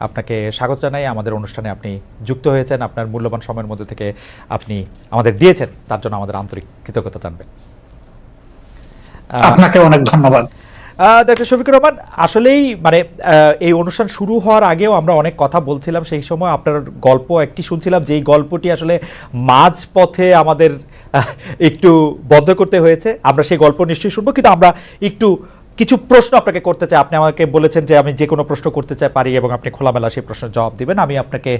আপনাকে স্বাগত জানাই। আমাদের অনুষ্ঠানে আপনি যুক্ত হয়েছেন। আপনার মূল্যবান সময়ের মধ্যে থেকে আপনি আমাদের দিয়েছেন। তার জন্য আমাদের আন্তরিক কৃতজ্ঞতা জানবেন। আপনাকে অনেক ধন্যবাদ। ডক্টর শফিকুর রহমান আসলেই মানে আহ, এই অনুষ্ঠান শুরু হওয়ার আগেও আমরা অনেক কথা বলছিলাম। সেই সময় আপনার গল্প একটি শুনছিলাম যেই গল্পটি আসলে মাঝ পথে আমাদের একটু বন্ধ করতে হয়েছে। আমরা সেই গল্প নিশ্চয়ই শুনব কিন্তু আমরা একটু কিছু প্রশ্ন আপনাকে করতে চাই। আপনি আমাকে বলেছেন যে আমি যে কোনো প্রশ্ন করতে চাই, পারি এবং আপনি খোলামেলা সেই প্রশ্নের জবাব দিবেন। আমি আপনাকে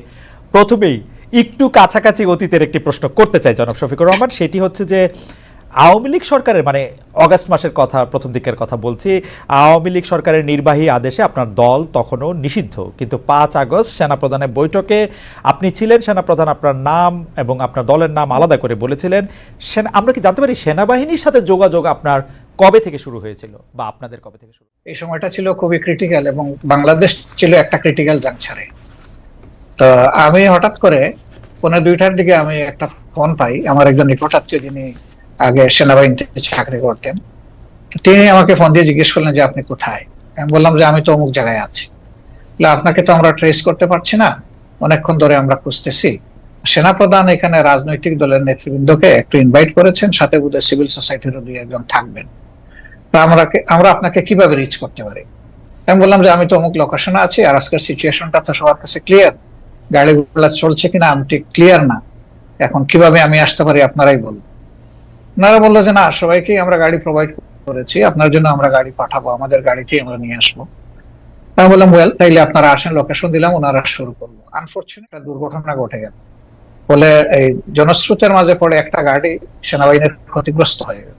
প্রথমেই একটু কাছাকাছি অতীতের একটি প্রশ্ন করতে চাই, জনাব শফিকুর রহমান। সেটি হচ্ছে যে, আওয়ামী লীগ সরকারের মানে অগাস্ট মাসের কথা, প্রথম দিকের কথা বলছি, আওয়ামী লীগ সরকারের নির্বাহী আদেশে আপনার দল তখনও নিষিদ্ধ। কিন্তু পাঁচ আগস্ট সেনাপ্রধানের বৈঠকে আপনি ছিলেন, সেনাপ্রধান আপনার নাম এবং আপনার দলের নাম আলাদা করে বলেছিলেন। সেনা, আমরা কি জানতে পারি সেনাবাহিনীর সাথে যোগাযোগ আপনার কবে থেকে শুরু হয়েছিল বা আপনাদের কবে থেকে শুরু? এই সময়টা ছিল খুবই ক্রিটিক্যাল এবং বাংলাদেশ ছিল একটা ক্রিটিক্যাল জাংশনে তো আমি হঠাৎ করে পনেরো দুইটার দিকে আমি একটা ফোন পাই, আমার একজন নিকটাত্মীয় যিনি আগে সেনাবাহিনীতে চাকরি করতেন। তিনি আমাকে ফোন দিয়ে জিজ্ঞেস করলেন যে, আপনি কোথায়? আমি বললাম যে, আমি তো অমুক জায়গায় আছি। আপনাকে তো আমরা ট্রেস করতে পারছি না। অনেকক্ষণ ধরে আমরা খুঁজতেছি। সেনাপ্রধান এখানে রাজনৈতিক দলের নেতৃবৃন্দকে একটু ইনভাইট করেছেন, সাথে বোধহয় সিভিল সোসাইটিরও দুই একজন থাকবেন। তা আমরা আমরা আপনাকে কীভাবে রিচ করতে পারি? আমি বললাম যে আমি তো অমুক লোকেশনে আছি আর আজকের সিচুয়েশনটা তো সবার কাছে ক্লিয়ার গাড়িগুলো চলছে কিনা আমি ঠিক ক্লিয়ার না। এখন কীভাবে আমি আসতে পারি আপনারাই বলুন। ওনারা বলল যে না, সবাইকেই আমরা গাড়ি প্রোভাইড করেছি, আপনার জন্য আমরা গাড়ি পাঠাবো, আমাদের গাড়িতেই আমরা নিয়ে আসব। আমি বললাম ওয়েল তাইলে আপনারা আসেন লোকেশন দিলাম, ওনারা শুরু করল। আনফর্চুনেট দুর্ঘটনা ঘটে গেল। ফলে এই জনস্রোতের মাঝে পড়ে একটা গাড়ি সেনাবাহিনীর ক্ষতিগ্রস্ত হয়ে গেল।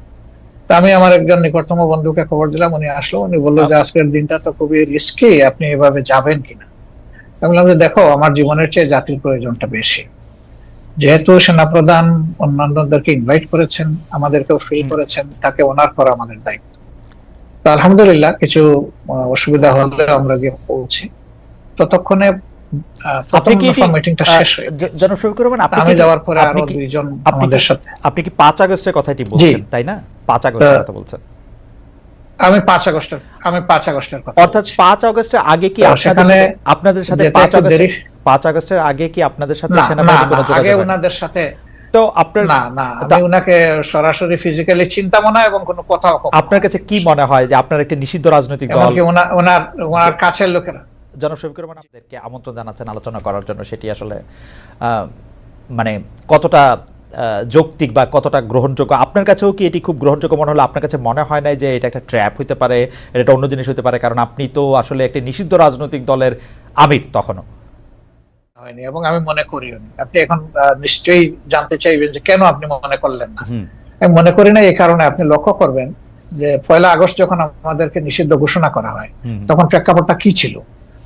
আমি আমার একজন নিকটতম বন্ধুকে খবর দিলাম উনি আসলো উনি বলল যে আজকের দিনটা তো খুবই রিস্কি আপনি এভাবে যাবেন কিনা? আমি বললাম যে দেখো আমার জীবনের চেয়ে জাতির প্রয়োজনটা বেশি। যেহেতু সেনাপ্রধান অন্যান্যদেরকে ইনভাইট করেছেন আমাদেরকেও ফিল করেছেন তাকে ওনার করা আমাদের দায়িত্ব। তো আলহামদুলিল্লাহ কিছু অসুবিধা হলে আমরা গিয়ে পৌঁছি। ততক্ষণে আহ, প্রথম আপনি কি এটি- মিটিংটা শেষ হয়ে জ- গেছে। জনাব আপনি আমি যাওয়ার পরে আরও দুইজন আমাদের সাথে। আপনি কি পাঁচ আগস্টের কথাটি বলছেন তাই না? পাঁচ আগস্টের কথা বলছেন। আমি পাঁচ আগস্টের আমি পাঁচ আগস্টের কথা অর্থাৎ পাঁচ আগস্টের আগে কি আপনাদের সেখানে আপনাদের সাথে পাঁচ আগস্ট পাঁচ আগস্টের আগে কি আপনাদের সাথে না না সেনাবাহিনী কোনো যোগাযোগ আগে ওনাদের সাথে তো আপনার না না আমি সরাসরি ফিজিক্যালি চিন্তাম না এবং কোনো কথাও আপনার কাছে কি মনে হয় যে আপনার একটা নিষিদ্ধ রাজনৈতিক দল ওনার ওনার কাছের লোকেরা। জনাব শফিকুর রহমান আপনাদেরকে আমন্ত্রণ জানাচ্ছেন আলোচনা করার জন্য সেটি আসলে আহ, মানে কতটা যৌক্তিক বা কতটা গ্রহণযোগ্য? আপনার কাছেও কি এটি খুব গ্রহণযোগ্য মনে হলো আপনার কাছে মনে হয় না যে এটা একটা ট্র্যাপ হতে পারে এটা অন্য জিনিস হতে পারে? কারণ আপনি তো আসলে একটি নিষিদ্ধ রাজনৈতিক দলের আমির তখনও। হয়নি এবং আমি মনে করিও আপনি এখন নিশ্চয়ই জানতে চাইবেন যে কেন আপনি মনে করলেন না। আমি মনে করি না এই কারণে আপনি লক্ষ্য করবেন যে পয়লা আগস্ট যখন আমাদেরকে নিষিদ্ধ ঘোষণা করা হয় তখন প্রেক্ষাপটটা কি ছিল?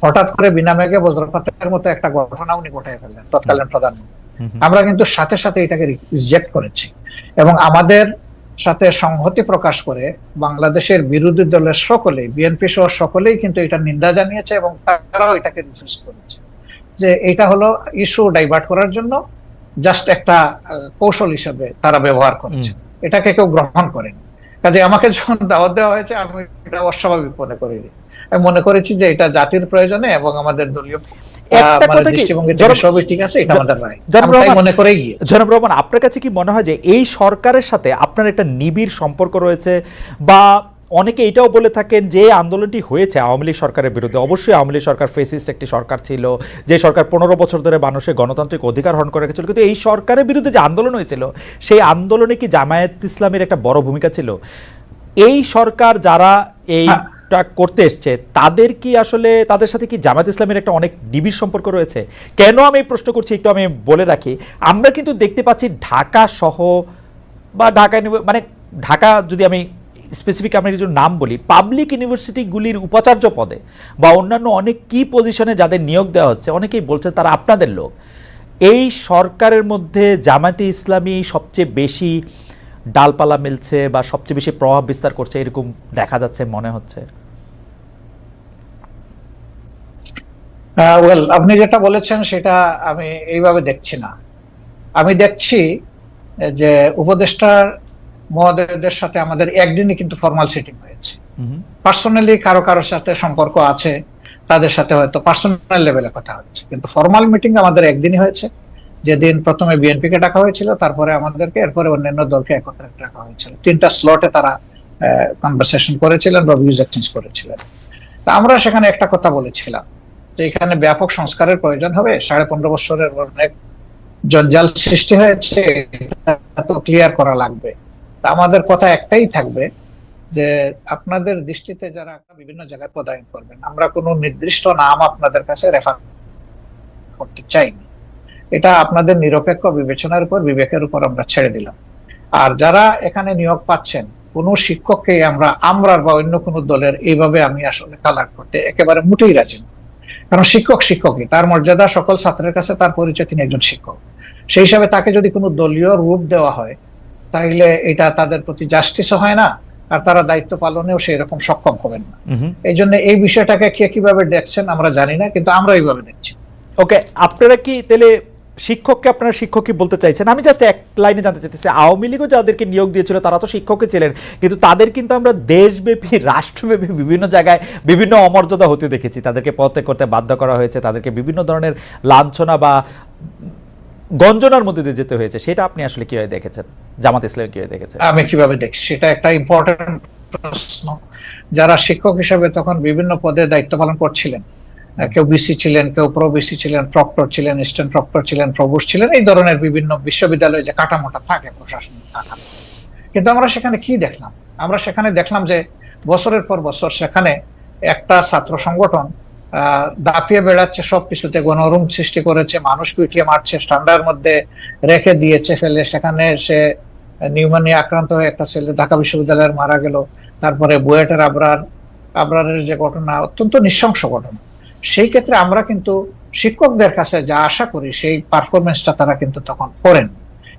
হঠাৎ করে বিনা মেঘে বজ্রপাতের মতো একটা ঘটনা উনি ঘটাই ফেললেন তৎকালীন প্রধানমন্ত্রী। আমরা কিন্তু সাথে সাথে এটাকে রিজেক্ট করেছি। এবং আমাদের সাথে সংহতি প্রকাশ করে বাংলাদেশের বিরোধী দলের সকলে বিএনপি সহ সকলেই কিন্তু এটা নিন্দা জানিয়েছে এবং তারাও এটাকে রিফিউজ করেছে। যে এটা হলো ইস্যু ডাইভার্ট করার জন্য জাস্ট একটা কৌশল হিসেবে তারা ব্যবহার করেছে। এটাকে কেউ গ্রহণ করেনি। কাজে আমাকে যখন দাওয়াত দেওয়া হয়েছে আমি এটা অস্বাভাবিক মনে করিনি। আমি মনে করেছি যে এটা জাতির প্রয়োজনে এবং আমাদের দলীয় একটা মানে কথা কি, সবই ঠিক আছে এটা আমাদের রায় মনে গিয়ে জনাব রহমান আপনার কাছে কি মনে হয় যে এই সরকারের সাথে আপনার একটা নিবিড় সম্পর্ক রয়েছে? বা অনেকে এটাও বলে থাকেন যে আন্দোলনটি হয়েছে আওয়ামী লীগ সরকারের বিরুদ্ধে। অবশ্যই আওয়ামী লীগ সরকার ফেসিস্ট একটি সরকার ছিল যে সরকার পনেরো বছর ধরে মানুষের গণতান্ত্রিক অধিকার হরণ করে রেখেছিল। কিন্তু এই সরকারের বিরুদ্ধে যে আন্দোলন হয়েছিল সেই আন্দোলনে কি জামায়াত ইসলামের একটা বড় ভূমিকা ছিল? এই সরকার যারা এইটা করতে এসছে, তাদের কি আসলে, তাদের সাথে কি জামাত ইসলামের একটা অনেক নিবিড় সম্পর্ক রয়েছে? কেন আমি প্রশ্ন করছি একটু আমি বলে রাখি, আমরা কিন্তু দেখতে পাচ্ছি ঢাকা সহ বা ঢাকা মানে ঢাকা যদি আমি স্পেসিফিক আমরা কিছু নাম বলি পাবলিক ইউনিভার্সিটিগুলির উপাচার্য পদে বা অন্যান্য অনেক কি পজিশনে যাদের নিয়োগ দেওয়া হচ্ছে, অনেকেই বলছেন তারা আপনাদের লোক। এই সরকারের মধ্যে জামায়াতে ইসলামী সবচেয়ে বেশি ডালপালা মিলছে বা সবচেয়ে বেশি প্রভাব বিস্তার করছে এরকম দেখা যাচ্ছে, মনে হচ্ছে। ওয়েল আপনি যেটা বলেছেন সেটা আমি এইভাবে দেখছি না। আমি দেখছি যে উপদেষ্টার মহোদয়দের সাথে আমাদের একদিনই কিন্তু ফর্মাল সিটিং হয়েছে। পার্সোনালি কারও কারোর সাথে সম্পর্ক আছে তাদের সাথে হয়তো পার্সোনাল লেভেলে কথা হয়েছে। কিন্তু ফর্মাল মিটিং আমাদের একদিনই হয়েছে। যেদিন প্রথমে বিএনপি কে ডাকা হয়েছিল তারপরে আমাদেরকে এরপরে অন্যান্য দলকে একত্রে ডাকা হয়েছিল। তিনটা স্লটে তারা কনভারসেশন করেছিলেন বা ভিউজ এক্সচেঞ্জ করেছিলেন। তা আমরা সেখানে একটা কথা বলেছিলাম। এখানে ব্যাপক সংস্কারের প্রয়োজন হবে। সাড়ে পনেরো বছরের অনেক জঞ্জাল সৃষ্টি হয়েছে তো ক্লিয়ার করা লাগবে। আমাদের কথা একটাই থাকবে যে আপনাদের দৃষ্টিতে যারা বিভিন্ন জায়গায় পদায়ন করবেন, আমরা কোনো নির্দিষ্ট নাম আপনাদের কাছে রেফার করতে চাইনি। এটা আপনাদের নিরপেক্ষ বিবেচনার উপর, বিবেকের উপর আমরা ছেড়ে দিলাম। আর যারা এখানে নিয়োগ পাচ্ছেন, কোনো শিক্ষককে আমরা আমরা বা অন্য কোনো দলের, এইভাবে আমি আসলে কালার করতে একেবারে মোটেই রাজি না। কারণ শিক্ষক শিক্ষকই তার মর্যাদা সকল ছাত্রের কাছে তার পরিচয় তিনি একজন শিক্ষক। সেই হিসাবে তাকে যদি কোনো দলীয় রূপ দেওয়া হয় তাহলে এটা তাদের প্রতি জাস্টিসও হয় না আর তারা দায়িত্ব পালনেও সেই রকম সক্ষম হবেন না। এই জন্য এই বিষয়টাকে কে কীভাবে দেখছেন আমরা জানি না কিন্তু আমরা এইভাবে দেখছি। ওকে আপনারা কি তাহলে শিক্ষককে আপনারা শিক্ষক কি বলতে চাইছেন। আমি জাস্ট এক লাইনে জানতে চাইতেছি, আওয়ামী লীগও যাদেরকে নিয়োগ দিয়েছিল, তারা তো শিক্ষকই ছিলেন। কিন্তু তাদের কিন্তু আমরা দেশব্যাপী, রাষ্ট্রব্যাপী বিভিন্ন জায়গায় বিভিন্ন অমর্যাদা হতে দেখেছি। তাদেরকে পদত্যাগ করতে বাধ্য করা হয়েছে, তাদেরকে বিভিন্ন ধরনের লাঞ্ছনা বা গঞ্জনার মধ্যে দিয়ে যেতে হয়েছে। সেটা আপনি আসলে কীভাবে দেখেছেন? জামাত ইসলাম কীভাবে দেখেছেন? আমি কীভাবে দেখছি? সেটা একটা ইম্পর্টেন্ট প্রশ্ন। যারা শিক্ষক হিসেবে তখন বিভিন্ন পদে দায়িত্ব পালন করছিলেন কেউ বিসি ছিলেন, কেউ প্রো বিসি ছিলেন, প্রক্টর ছিলেন স্ট্যান্ড প্রক্টর ছিলেন প্রভোস্ট ছিলেন, এই ধরনের বিভিন্ন বিশ্ববিদ্যালয়ে যে কাঠামোটা থাকে, প্রশাসনিক কাঠামো। কিন্তু আমরা সেখানে কি দেখলাম? আমরা সেখানে দেখলাম যে বছরের পর বছর সেখানে একটা ছাত্র সংগঠন দাপিয়ে বেড়াচ্ছে, সবকিছুতে গণরুম সৃষ্টি করেছে, মানুষ পিটিয়ে মারছে, স্ট্যান্ডার মধ্যে রেখে দিয়েছে ফেলে। সেখানে সে নিউমোনিয়া আক্রান্ত হয়ে একটা ছেলে ঢাকা বিশ্ববিদ্যালয়ের মারা গেল। তারপরে বুয়েটের আবরার, আবরারের যে ঘটনা, অত্যন্ত নৃশংস ঘটনা। সেই ক্ষেত্রে আমরা কিন্তু শিক্ষকদের কাছে যা আশা করি সেই পারফরমেন্সটা তারা কিন্তু তখন করেন।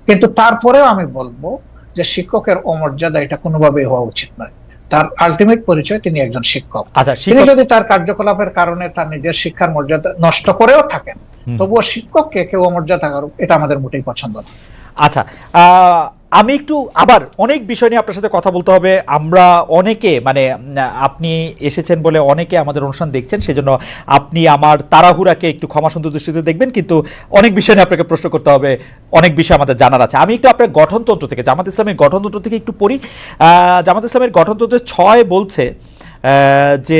কিন্তু তারপরেও আমি বলব যে শিক্ষকের অমর্যাদা এটা কোনোভাবেই হওয়া উচিত নয়। তার আলটিমেট পরিচয় তিনি একজন শিক্ষক। আচ্ছা তিনি যদি তার কার্যকলাপের কারণে তার নিজের শিক্ষার মর্যাদা নষ্ট করেও থাকেন তবুও শিক্ষককে কেউ অমর্যাদা করুক এটা আমাদের মোটেই পছন্দ না। আচ্ছা আহ, আমি একটু আবার অনেক বিষয় নিয়ে আপনার সাথে কথা বলতে হবে। আমরা অনেকে মানে আপনি এসেছেন বলে অনেকে আমাদের অনুষ্ঠান দেখছেন, সেজন্য আপনি আমার তাড়াহুড়াকে একটু ক্ষমা সুন্দর দৃষ্টিতে দেখবেন, কিন্তু অনেক বিষয় নিয়ে আপনাকে প্রশ্ন করতে হবে। অনেক বিষয় আমাদের জানার আছে। আমি একটু আপনার গঠনতন্ত্র থেকে, জামাত ইসলামের গঠনতন্ত্র থেকে একটু পড়ি। জামাত ইসলামের গঠনতন্ত্রের ছয় বলছে যে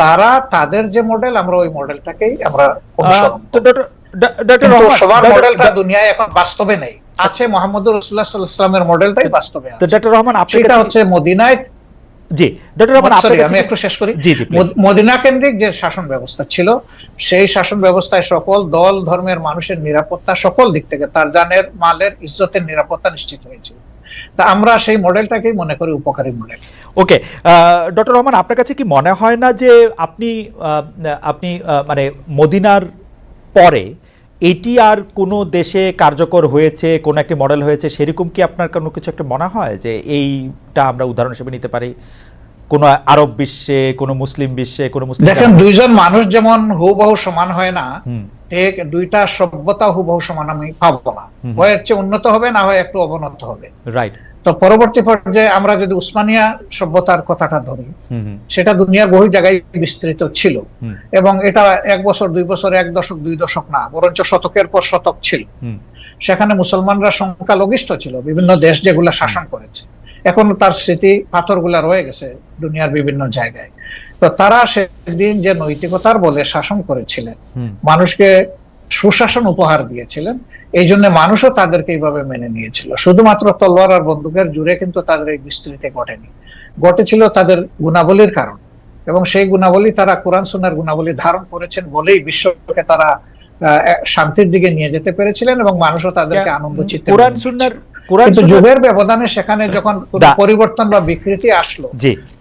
তারা তাদের যে মডেল আমরা ওই মডেলটাকেই আমরা সবার মডেলটা দুনিয়ায় এখন বাস্তবে নেই। আছে মোহাম্মদ রসুল্লাহ সাল্লামের মডেলটাই বাস্তবে ডক্টর রহমান সেটা হচ্ছে মদিনায় জি ডক্টর রহমান আমি একটু শেষ করি। জি জি মদিনা কেন্দ্রিক যে শাসন ব্যবস্থা ছিল সেই শাসন ব্যবস্থায় সকল দল ধর্মের মানুষের নিরাপত্তা সকল দিক থেকে তার জানের মালের ইজ্জতের নিরাপত্তা নিশ্চিত হয়েছিল। তা আমরা সেই মডেলটাকেই মনে করি উপকারী মডেল। ওকে ডক্টর রহমান আপনার কাছে কি মনে হয় না যে আপনি আপনি মানে মদিনার পরে এটি আর কোনো দেশে কার্যকর হয়েছে কোন একটি মডেল হয়েছে সেরকম কি আপনার কোনো কিছু একটা মনে হয় যে এইটা আমরা উদাহরণ হিসেবে নিতে পারি? কোনো আরব বিশ্বে কোনো মুসলিম বিশ্বে কোনো মুসলিম দেখেন দুইজন মানুষ যেমন হুবহু সমান হয় না ঠিক দুইটা সভ্যতা হুবহু সমান আমি পাবো না। হুম। হয় হচ্ছে উন্নত হবে না হয় একটু অবনত হবে। রাইট তো পরবর্তী পর্যায়ে আমরা যদি উসমানিয়া সভ্যতার কথাটা ধরি সেটা দুনিয়ার বহু জায়গায় বিস্তৃত ছিল। এবং এটা এক বছর দুই বছর এক দশক দুই দশক না বরঞ্চ শতকের পর শতক ছিল। সেখানে মুসলমানরা সংখ্যালঘিষ্ঠ ছিল বিভিন্ন দেশ যেগুলো শাসন করেছে। এখন তার স্মৃতি পাথরগুলা রয়ে গেছে দুনিয়ার বিভিন্ন জায়গায়। তো তারা সেদিন যে নৈতিকতার বলে শাসন করেছিলেন মানুষকে সুশাসন উপহার দিয়েছিলেন এই জন্য মানুষও তাদেরকে এইভাবে মেনে নিয়েছিল। শুধুমাত্র তলোয়ার আর বন্দুকের জুড়ে কিন্তু তাদের এই বিস্তৃতি ঘটেনি। ঘটেছিল তাদের গুণাবলীর কারণ এবং সেই গুণাবলী তারা কোরআন সুনার গুণাবলী ধারণ করেছেন বলেই বিশ্বকে তারা আহ, শান্তির দিকে নিয়ে যেতে পেরেছিলেন এবং মানুষও তাদেরকে আনন্দ চিত্তে কোরআন কিন্তু যুগের ব্যবধানে সেখানে যখন পরিবর্তন বা বিকৃতি আসলো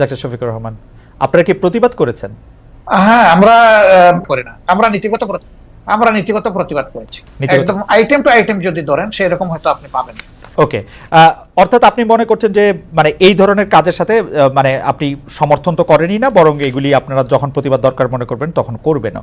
ডাক্তার শফিকুর রহমান আপনারা কি প্রতিবাদ করেছেন? হ্যাঁ আমরা করি না। আমরা নীতিগত আমরা নীতিগত প্রতিবাদ করেছি। একদম আইটেম টু আইটেম যদি ধরেন সেই রকম হয়তো আপনি পাবেন। ওকে অর্থাৎ আপনি মনে করছেন যে মানে এই ধরনের কাজের সাথে মানে আপনি সমর্থন তো করেনই না বরং এগুলি আপনারা যখন প্রতিবাদ দরকার মনে করবেন তখন করবেনও।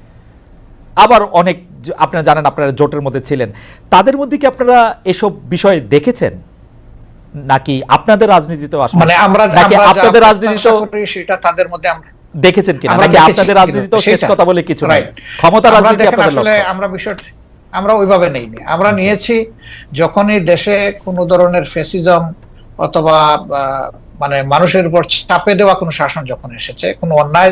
আবার অনেক আপনারা জানেন আপনারা জোটের মধ্যে ছিলেন। তাদের মধ্যে কি আপনারা এসব বিষয় দেখেছেন? নাকি আপনাদের রাজনীতিতেও আসলে মানে আমরা নাকি আপনাদের প্রত্যাশা সেটা তাদের মধ্যে আমরা দেখেছেন কিনা? নাকি আপনাদের কিনা, রাজনীতিতেও শেষ কথা বলে কিছু নাই? ক্ষমতা রাজনীতি আপনাদের আসলে আমরা বিষয়টা আমরা ওইভাবে নেইনি। আমরা নিয়েছি যখনই দেশে কোনো ধরনের ফেসিজম অথবা মানে মানুষের উপর চাপে দেওয়া কোনো শাসন যখন এসেছে কোনো অন্যায়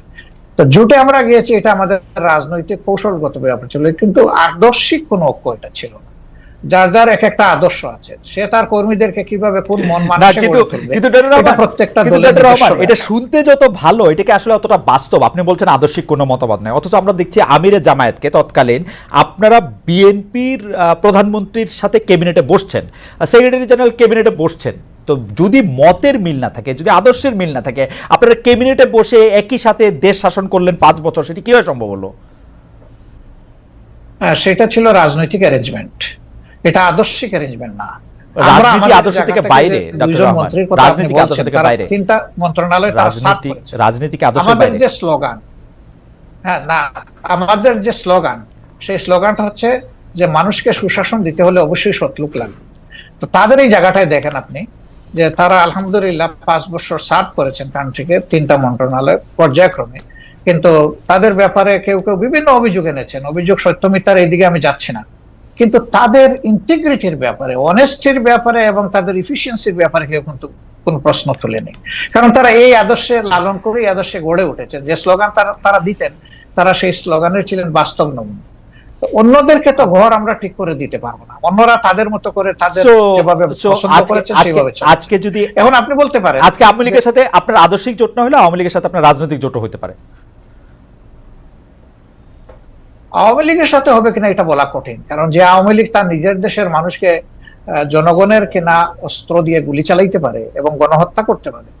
তো জোটে আমরা গিয়েছি এটা আমাদের রাজনৈতিক কৌশলগত ব্যাপার ছিল কিন্তু আদর্শিক কোনো ঐক্য এটা ছিল না। যার যার এক একটা আদর্শ আছে সে তার কর্মীদেরকে কীভাবে কোন মন কিন্তু ডক্টর এটা প্রত্যেকটা শুনতে যত ভালো এটাকে আসলে অতটা বাস্তব। আপনি বলছেন আদর্শিক কোনো মতবাদ নেই অথচ আমরা দেখছি আমিরে জামায়াতকে তৎকালীন আপনারা বিএনপির প্রধানমন্ত্রীর সাথে ক্যাবিনেটে বসছেন সেক্রেটারি জেনারেল ক্যাবিনেটে বসছেন। তো যদি মতের মিল না থাকে যদি আদর্শের মিল না থাকে আপনারা ক্যাবিনেটে বসে একই সাথে দেশ শাসন করলেন পাঁচ বছর সেটি কীভাবে সম্ভব হলো? হ্যাঁ, সেটা ছিল রাজনৈতিক অ্যারেঞ্জমেন্ট এটা আদর্শিক অ্যারেঞ্জমেন্ট না। আমাদের যে স্লোগান হ্যাঁ না আমাদের যে স্লোগান সেই স্লোগানটা হচ্ছে যে মানুষকে সুশাসন দিতে হলে অবশ্যই সৎলোক লাগবে। তো তাদের এই জায়গাটায় দেখেন আপনি যে তারা আলহামদুলিল্লাহ পাঁচ বছর সার্ভ করেছেন কান্ট্রিকে, তিনটা মন্ত্রণালয় পর্যায়ক্রমে। কিন্তু তাদের ব্যাপারে কেউ কেউ বিভিন্ন অভিযোগ এনেছেন। অভিযোগ সত্য মিথ্যার এইদিকে আমি যাচ্ছি না। কিন্তু তাদের ইন্টিগ্রিটির ব্যাপারে অনেস্টির ব্যাপারে এবং তাদের ইফিসিয়েন্সির ব্যাপারে কেউ কিন্তু কোনো প্রশ্ন তুলেনি। কারণ তারা এই আদর্শে লালন করে এই আদর্শে গড়ে উঠেছে যে স্লোগান তারা তারা দিতেন, তারা সেই স্লোগানের ছিলেন বাস্তব নমুনা। অন্যদেরকে তো ঘর আমরা ঠিক করে দিতে পারব না। অন্যরা তাদের মতো করে তাদের যেভাবে আজকে- যদি এখন আপনি বলতে পারেন আজকে আওয়ামী লীগের সাথে আপনার আদর্শিক জোট না হলে আওয়ামী লীগের সাথে আপনার রাজনৈতিক জোটও হতে পারে। আওয়ামী লীগের সাথে হবে কিনা এটা বলা কঠিন। কারণ যে আওয়ামী লীগ তার নিজের দেশের মানুষকে জনগণের কেনা অস্ত্র দিয়ে গুলি চালাইতে পারে এবং গণহত্যা করতে পারে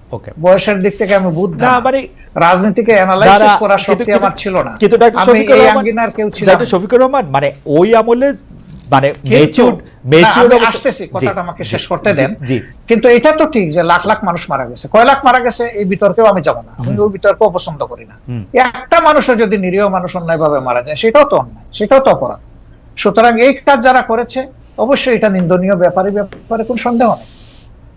বয়সের দিক থেকে আমি বুদ্ধ। মানে রাজনীতিকে অ্যানালাইসিস করার শক্তি আমার ছিল না। কিন্তু আঙ্গিনার কেউ ছিল ডক্টর শফিকুর রহমান মানে ওই আমলে মানে মেচিউর আমি আসতেছি কথাটা আমাকে শেষ করতে দেন। কিন্তু এটা তো ঠিক যে লাখ লাখ মানুষ মারা গেছে। কয় লাখ মারা গেছে এই বিতর্কেও আমি যাব না। আমি ওই বিতর্ক পছন্দ করি না। একটা মানুষও যদি নিরীহ মানুষ অন্যায়ভাবে মারা যায় সেটাও তো অন্যায় সেটাও তো অপরাধ। সুতরাং এই কাজ যারা করেছে অবশ্যই এটা নিন্দনীয় ব্যাপারে ব্যাপারে কোন সন্দেহ নেই।